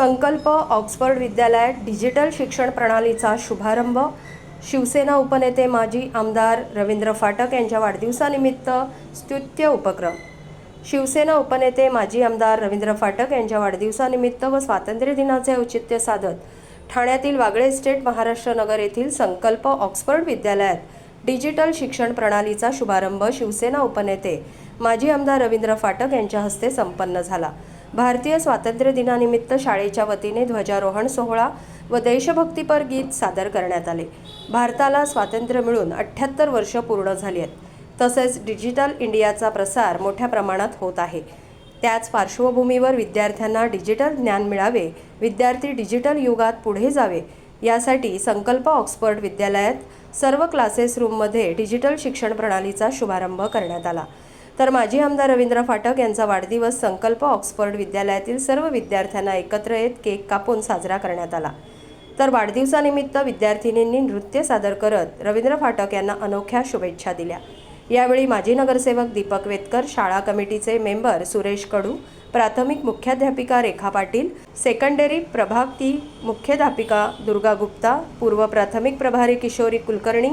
संकल्प ऑक्सफर्ड विद्यालयात डिजिटल शिक्षण प्रणालीचा शुभारंभ. शिवसेना उपनेते माजी आमदार रवींद्र फाटक यांच्या वाढदिवसानिमित्त स्तुत्य उपक्रम. शिवसेना उपनेते माजी आमदार रवींद्र फाटक यांच्या वाढदिवसानिमित्त व स्वातंत्र्य दिनाचे औचित्य साधत ठाण्यातील वागळे इस्टेट महाराष्ट्र नगर येथील संकल्प ऑक्सफर्ड विद्यालयात डिजिटल शिक्षण प्रणालीचा शुभारंभ शिवसेना उपनेते माजी आमदार रवींद्र फाटक यांच्या हस्ते संपन्न झाला. भारतीय स्वातंत्र्य दिनानिमित्त शाळेच्या वतीने ध्वजारोहण सोहळा व देशभक्तीपर गीत सादर करण्यात आले. भारताला स्वातंत्र्य मिळून अठ्ठ्याहत्तर वर्ष पूर्ण झाली आहेत. तसेच डिजिटल इंडियाचा प्रसार मोठ्या प्रमाणात होत आहे. त्याच पार्श्वभूमीवर विद्यार्थ्यांना डिजिटल ज्ञान मिळावे विद्यार्थी डिजिटल युगात पुढे जावे यासाठी संकल्प ऑक्सफर्ड विद्यालयात सर्व क्लासेस रूममध्ये डिजिटल शिक्षण प्रणालीचा शुभारंभ करण्यात आला. तर माजी आमदार रवींद्र फाटक यांचा वाढदिवस संकल्प ऑक्सफर्ड विद्यालयातील सर्व विद्यार्थ्यांना एकत्र येत केक कापून साजरा करण्यात आला. तर वाढदिवसानिमित्त विद्यार्थिनींनी नृत्य सादर करत रवींद्र फाटक यांना अनोख्या शुभेच्छा दिल्या. यावेळी माजी नगरसेवक दीपक वेतकर शाळा कमिटीचे मेंबर सुरेश कडू प्राथमिक मुख्याध्यापिका रेखा पाटील सेकंडरी प्रभाग ती मुख्याध्यापिका दुर्गा गुप्ता पूर्व प्राथमिक प्रभारी किशोरी कुलकर्णी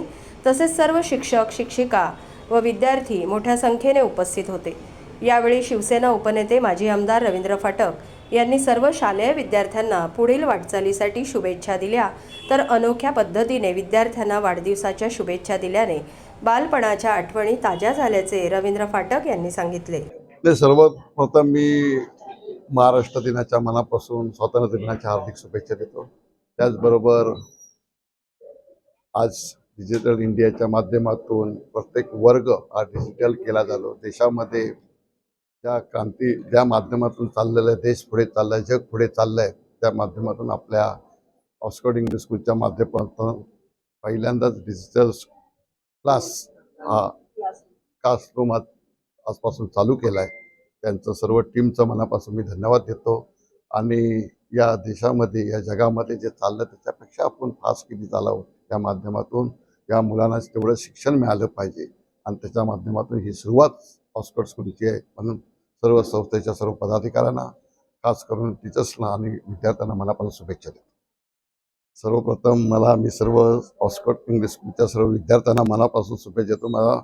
तसेच सर्व शिक्षक शिक्षिका व विद्यार्थी मोठ्या संख्येने उपस्थित होते. यावेळी शिवसेना उपनेते माजी आमदार रवींद्र फाटक यांनी सर्व शालेय विद्यार्थ्यांना पुढील वाटचालीसाठी शुभेच्छा दिल्या. तर अनोख्या पद्धतीने विद्यार्थ्यांना वाढदिवसाच्या शुभेच्छा दिल्याने बालपणाच्या आठवणी ताज्या झाल्याचे रवींद्र फाटक यांनी सांगितले. सर्वात प्रथम मी महाराष्ट्र दिनाच्या मनापासून स्वातंत्र्य दिनाच्या हार्दिक शुभेच्छा देतो. त्याचबरोबर आज डिजिटल इंडियाच्या माध्यमातून प्रत्येक वर्ग हा डिजिटल केला जातो. देशामध्ये ज्या क्रांती ज्या माध्यमातून चाललेलं आहे देश पुढे चालला आहे जग पुढे चाललं आहे त्या माध्यमातून आपल्या ऑक्सफर्ड इंग्लिश स्कूलच्या माध्यमातून पहिल्यांदाच डिजिटल क्लास हा क्लासरूम आजपासून चालू केला आहे त्यांचं सर्व टीमचं मनापासून मी धन्यवाद देतो. आणि या देशामध्ये या जगामध्ये जे चाललं त्याच्यापेक्षा आपण फास्ट किती चालावं. त्या माध्यमातून या मुलांना तेवढं शिक्षण मिळालं पाहिजे. आणि त्याच्या माध्यमातून ही सुरुवात ऑस्कर्ट स्कूलची आहे म्हणून सर्व संस्थेच्या सर्व पदाधिकाऱ्यांना खास करून टीचर्सना आणि विद्यार्थ्यांना मनापासून शुभेच्छा देतो. सर्वप्रथम मला मी सर्व ऑस्कर्ट इंग्लिश स्कूलच्या सर्व विद्यार्थ्यांना मनापासून शुभेच्छा देतो. मला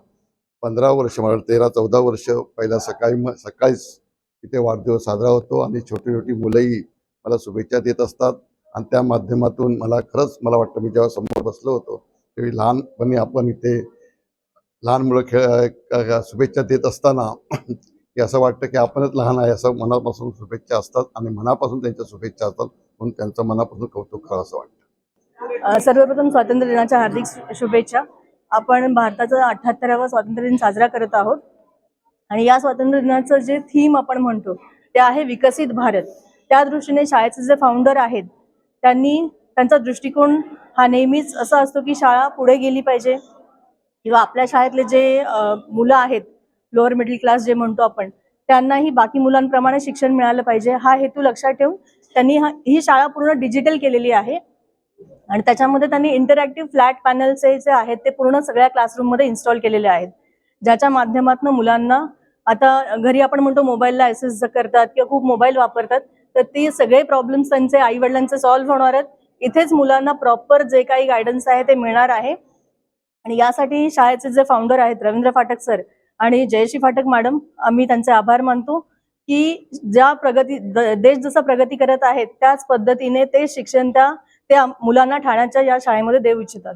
पंधरा वर्ष मला तेरा चौदा वर्ष पहिला सकाळी म सकाळीच इथे वाढदिवस साजरा होतो आणि छोटी छोटी मुलंही मला शुभेच्छा देत असतात. आणि त्या माध्यमातून मला खरंच मला वाटतं मी जेव्हा समोर बसलो होतो त्यावेळी लहानपणी आपण इथे लहान मुलं खेळ शुभेच्छा देत असताना की असं वाटतं की आपणच लहान आहे असं मनापासून शुभेच्छा असतात आणि मनापासून त्यांच्या शुभेच्छा असतात म्हणून त्यांचं मनापासून कौतुक करावं असं वाटतं. सर्वप्रथम स्वातंत्र्य दिनाच्या हार्दिक शुभेच्छा. आपण भारताचा अठ्याहत्तरावा स्वातंत्र्य दिन साजरा करत आहोत. आणि या स्वातंत्र्य दिनाचं जे थीम आपण म्हणतो ते आहे विकसित भारत. त्या दृष्टीने शाळेचे जे फाउंडर आहेत त्यांनी त्यांचा दृष्टिकोन हा नेहमीच असा असतो की शाळा पुढे गेली पाहिजे. किंवा आपल्या शाळेतले जे मुलं आहेत लोअर मिडल क्लास जे म्हणतो आपण त्यांनाही बाकी मुलांप्रमाणे शिक्षण मिळालं पाहिजे. हा हेतू लक्षात ठेवून त्यांनी ही शाळा पूर्ण डिजिटल केलेली आहे. आणि त्याच्यामध्ये त्यांनी इंटरॅक्टिव्ह फ्लॅट पॅनलचे जे आहेत ते पूर्ण सगळ्या क्लासरूममध्ये इन्स्टॉल केलेले आहेत. ज्याच्या माध्यमातून मुलांना आता घरी आपण म्हणतो मोबाईलला ॲसेस करतात किंवा खूप मोबाईल वापरतात तर ते सगळे प्रॉब्लेम्स त्यांचे आई वडिलांचे सॉल्व्ह होणार आहेत. इथेच मुलांना प्रॉपर जे काही गायडन्स आहे ते मिळणार आहे. आणि यासाठी शाळेचे जे फाउंडर आहेत रवींद्र फाटक सर आणि जयश्री फाटक मॅडम आम्ही त्यांचे आभार मानतो की ज्या प्रगती देश जसा प्रगती करत आहेत त्याच पद्धतीने ते शिक्षण त्या त्या मुलांना ठाण्याच्या या शाळेमध्ये देऊ इच्छितात.